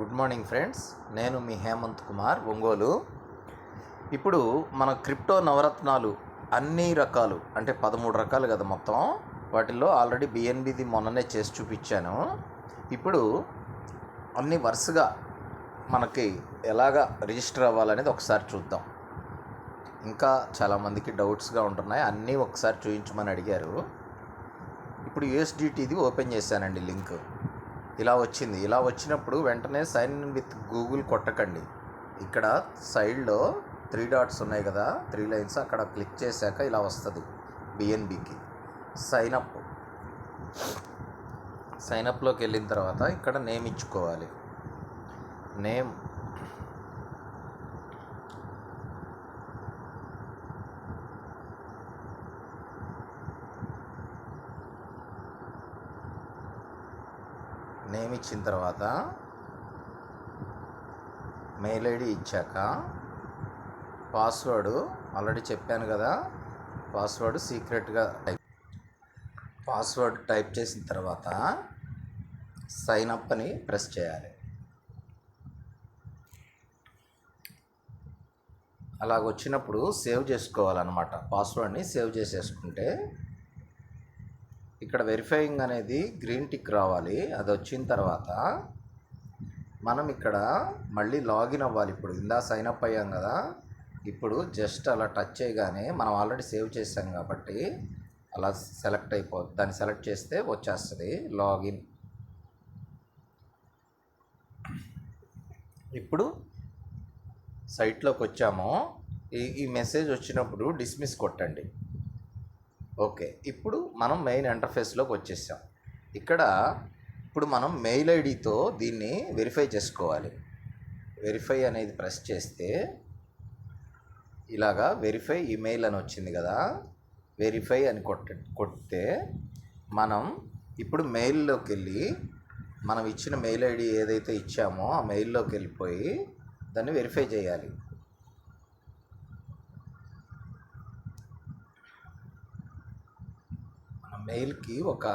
Good morning friends. నేను మీ హేమంత్ కుమార్ ఒంగోలు. ఇప్పుడు మన క్రిప్టో నవరత్నాలు అన్ని రకాలు అంటే పదమూడు రకాలు కదా మొత్తం. వాటిల్లో ఆల్రెడీ బిఎన్బిది మొన్ననే చేసి చూపించాను. ఇప్పుడు అన్ని వరుసగా మనకి ఎలాగా రిజిస్టర్ అవ్వాలనేది ఒకసారి చూద్దాం. ఇంకా చాలామందికి డౌట్స్గా ఉంటున్నాయి. అన్నీ ఒకసారి చూపించమని అడిగారు. ఇప్పుడు యూఎస్డిటీది ఓపెన్ చేశానండి లింక్. ఇలా వచ్చింది. ఇలా వచ్చినప్పుడు వెంటనే సైన్ ఇన్ విత్ గూగుల్ కొట్టకండి. ఇక్కడ సైడ్లో త్రీ డాట్స్ ఉన్నాయి కదా త్రీ లైన్స్ అక్కడ క్లిక్ చేశాక ఇలా వస్తుంది బిఎన్బికి సైన్ అప్ సైన్ అప్లోకి వెళ్ళిన తర్వాత ఇక్కడ నేమ్ ఇచ్చుకోవాలి. నేమ్ నేమ్ ఇచ్చిన తర్వాత మెయిల్ ఐడి ఇచ్చాక పాస్వర్డ్ ఆల్రెడీ చెప్పాను కదా పాస్వర్డ్ సీక్రెట్గా టైప్ పాస్వర్డ్ టైప్ చేసిన తర్వాత సైన్ అప్ అని ప్రెస్ చేయాలి. అలాగ వచ్చినప్పుడు సేవ్ చేసుకోవాలన్నమాట. పాస్వర్డ్ని సేవ్ చేసేసుకుంటే ఇక్కడ వెరిఫైయింగ్ అనేది గ్రీన్ టిక్ రావాలి. అది వచ్చిన తర్వాత మనం ఇక్కడ మళ్ళీ లాగిన్ అవ్వాలి. ఇప్పుడు ఇందా సైన్ అప్ అయ్యాం కదా. ఇప్పుడు జస్ట్ అలా టచ్ చేయగానే మనం ఆల్రెడీ సేవ్ చేసాం కాబట్టి అలా సెలెక్ట్ అయిపోద్ది దాన్ని సెలెక్ట్ చేస్తే వచ్చేస్తుంది లాగిన్ ఇప్పుడు సైట్లోకి వచ్చాము. ఈ ఈ మెసేజ్ వచ్చినప్పుడు డిస్మిస్ కొట్టండి. ఓకే. ఇప్పుడు మనం మెయిన్ ఇంటర్ఫేస్లోకి వచ్చేసాం. ఇక్కడ ఇప్పుడు మనం మెయిల్ ఐడితో దీన్ని వెరిఫై చేసుకోవాలి. వెరిఫై అనేది ప్రెస్ చేస్తే ఇలాగా వెరిఫై ఈమెయిల్ అని వచ్చింది కదా వెరిఫై అని కొట్ట కొడితే మనం ఇప్పుడు మెయిల్లోకి వెళ్ళి మనం ఇచ్చిన మెయిల్ ఐడి ఏదైతే ఇచ్చామో ఆ మెయిల్లోకి వెళ్ళిపోయి దాన్ని వెరిఫై చేయాలి మన మెయిల్కి ఒక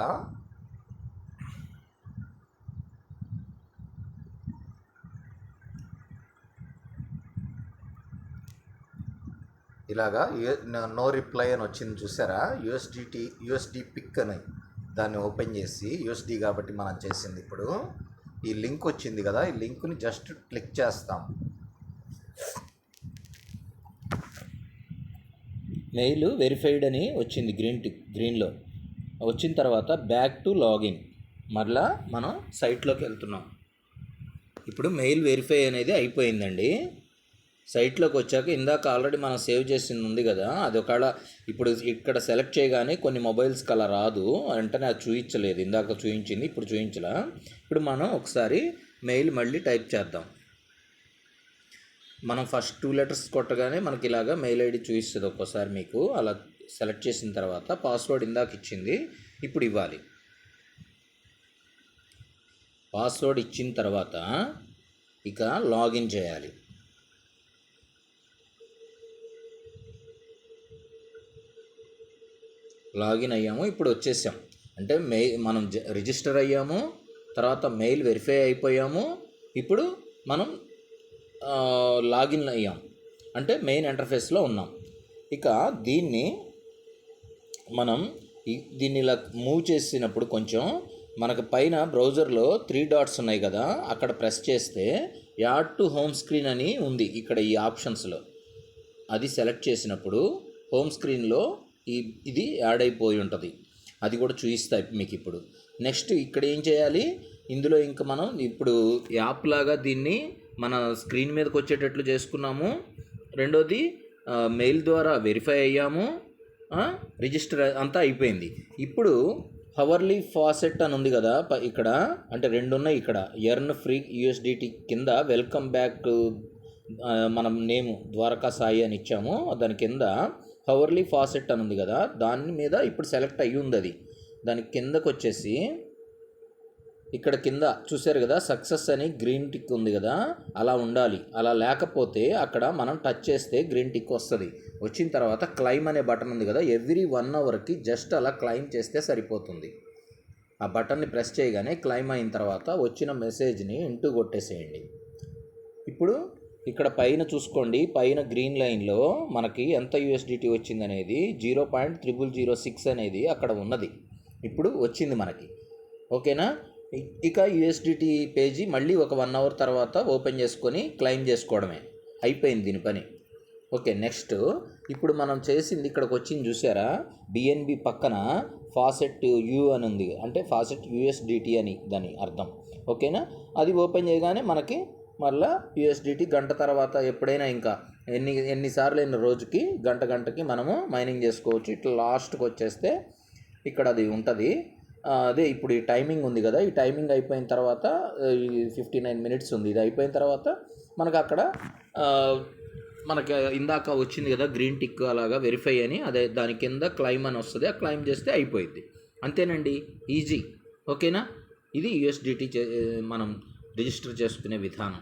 ఇలాగా నో రిప్లై అని వచ్చింది చూసారా? యూఎస్డిటీ యూఎస్డి పిక్ అని దాన్ని ఓపెన్ చేసి యూఎస్డి కాబట్టి మనం చేసింది ఇప్పుడు. ఈ లింక్ వచ్చింది కదా ఈ లింక్ని జస్ట్ క్లిక్ చేస్తాం. మెయిల్ వెరిఫైడ్ అని వచ్చింది గ్రీన్ టిక్ గ్రీన్లో. వచ్చిన తర్వాత బ్యాక్ టు లాగిన్ మరలా మనం సైట్లోకి వెళ్తున్నాం. ఇప్పుడు మెయిల్ వెరిఫై అనేది అయిపోయిందండి. సైట్లోకి వచ్చాక ఇందాక ఆల్రెడీ మనం సేవ్ చేసింది ఉంది కదా అది ఒకవేళ ఇప్పుడు ఇక్కడ సెలెక్ట్ చేయగానే కొన్ని మొబైల్స్కి అలా రాదు వెంటనే అది చూపించలేదు ఇందాక చూపించింది ఇప్పుడు చూపించలా ఇప్పుడు మనం ఒకసారి మెయిల్ మళ్ళీ టైప్ చేద్దాం. మనం ఫస్ట్ టూ లెటర్స్ కొట్టగానే మనకి ఇలాగా మెయిల్ ఐడి చూపిస్తుంది ఒక్కోసారి మీకు. అలా సెలెక్ట్ చేసిన తర్వాత పాస్వర్డ్ ఇందాక ఇచ్చింది ఇప్పుడు ఇవ్వాలి. పాస్వర్డ్ ఇచ్చిన తర్వాత ఇక లాగిన్ చేయాలి. లాగిన్ అయ్యాము ఇప్పుడు వచ్చేసాం. అంటే మెయిల్ మనం జ- రిజిస్టర్ అయ్యాము తర్వాత మెయిల్ వెరిఫై అయిపోయాము ఇప్పుడు మనం లాగిన్ అయ్యాం. అంటే మెయిన్ ఇంటర్ఫేస్లో ఉన్నాం. ఇక దీన్ని మనం దీన్ని ఇలా మూవ్ చేసినప్పుడు కొంచెం మనకు పైన బ్రౌజర్లో త్రీ డాట్స్ ఉన్నాయి కదా అక్కడ ప్రెస్ చేస్తే యాడ్ టు హోమ్ స్క్రీన్ అని ఉంది ఇక్కడ ఈ ఆప్షన్స్లో. అది సెలెక్ట్ చేసినప్పుడు హోమ్ స్క్రీన్లో ఈ ఇది యాడ్ అయిపోయి ఉంటుంది. అది కూడా చూపిస్తాయి మీకు ఇప్పుడు. నెక్స్ట్ ఇక్కడ ఏం చేయాలి? ఇందులో ఇంకా మనం ఇప్పుడు యాప్ లాగా దీన్ని మన స్క్రీన్ మీదకి వచ్చేటట్లు చేసుకున్నాము. రెండోది మెయిల్ ద్వారా వెరిఫై అయ్యాము. రిజిస్టర్ అంతా అయిపోయింది. ఇప్పుడు హవర్లీ ఫాసెట్ అని ఉంది కదా ఇక్కడ అంటే రెండు ఉన్నాయి ఇక్కడ ఎర్న్ ఫ్రీ యూఎస్డిటీ కింద వెల్కమ్ బ్యాక్ మనం నేమ్ ద్వారకా సాయి అని ఇచ్చాము. దాని కింద హవర్లీ ఫాసెట్ అని ఉంది కదా దాని మీద ఇప్పుడు సెలెక్ట్ అయ్యి ఉంది అది. దాని కిందకు వచ్చేసి ఇక్కడ కింద చూశారు కదా సక్సెస్ అని గ్రీన్ టిక్ ఉంది కదా అలా ఉండాలి. అలా లేకపోతే అక్కడ మనం టచ్ చేస్తే గ్రీన్ టిక్ వస్తుంది. వచ్చిన తర్వాత క్లైమ్ అనే బటన్ ఉంది కదా ఎవ్రీ వన్ అవర్కి జస్ట్ అలా క్లైమ్ చేస్తే సరిపోతుంది. ఆ బటన్ని ప్రెస్ చేయగానే క్లైమ్ అయిన తర్వాత వచ్చిన మెసేజ్ని ఇంటూ కొట్టేసేయండి. ఇప్పుడు ఇక్కడ పైన చూసుకోండి పైన గ్రీన్ లైన్లో మనకి ఎంత యూఎస్డిటీ వచ్చింది అనేది zero point triple zero six అనేది అక్కడ ఉన్నది. ఇప్పుడు వచ్చింది మనకి. ఓకేనా? ఇక యూఎస్డిటీ పేజీ మళ్ళీ ఒక వన్ అవర్ తర్వాత ఓపెన్ చేసుకొని క్లెయిమ్ చేసుకోవడమే. అయిపోయింది దీని పని. Okay next. ఇప్పుడు మనం చేసింది ఇక్కడికి వచ్చింది చూసారా? బిఎన్బి పక్కన ఫాసెట్ యూ అని ఉంది. అంటే ఫాసెట్ యూఎస్డిటీ అని దాని అర్థం. ఓకేనా? అది ఓపెన్ చేయగానే మనకి మళ్ళా యూఎస్డిటీ గంట తర్వాత ఎప్పుడైనా ఇంకా ఎన్ని ఎన్నిసార్లు అయిన రోజుకి గంట గంటకి మనము మైనింగ్ చేసుకోవచ్చు. ఇట్లా లాస్ట్కి వచ్చేస్తే ఇక్కడ అది ఉంటుంది. అదే ఇప్పుడు ఈ టైమింగ్ ఉంది కదా ఈ టైమింగ్ అయిపోయిన తర్వాత ఈ ఫిఫ్టీ నైన్ మినిట్స్ ఉంది. ఇది అయిపోయిన తర్వాత మనకు అక్కడ మనకి ఇందాక వచ్చింది కదా గ్రీన్ టిక్ అలాగా వెరిఫై అని అదే దాని కింద క్లైమ్ అని వస్తుంది. ఆ క్లైమ్ చేస్తే అయిపోయింది అంతేనండి? ఈజీ. ఓకేనా? ఇది యూఎస్డిటీ మనం రిజిస్టర్ చేసుకునే విధానం.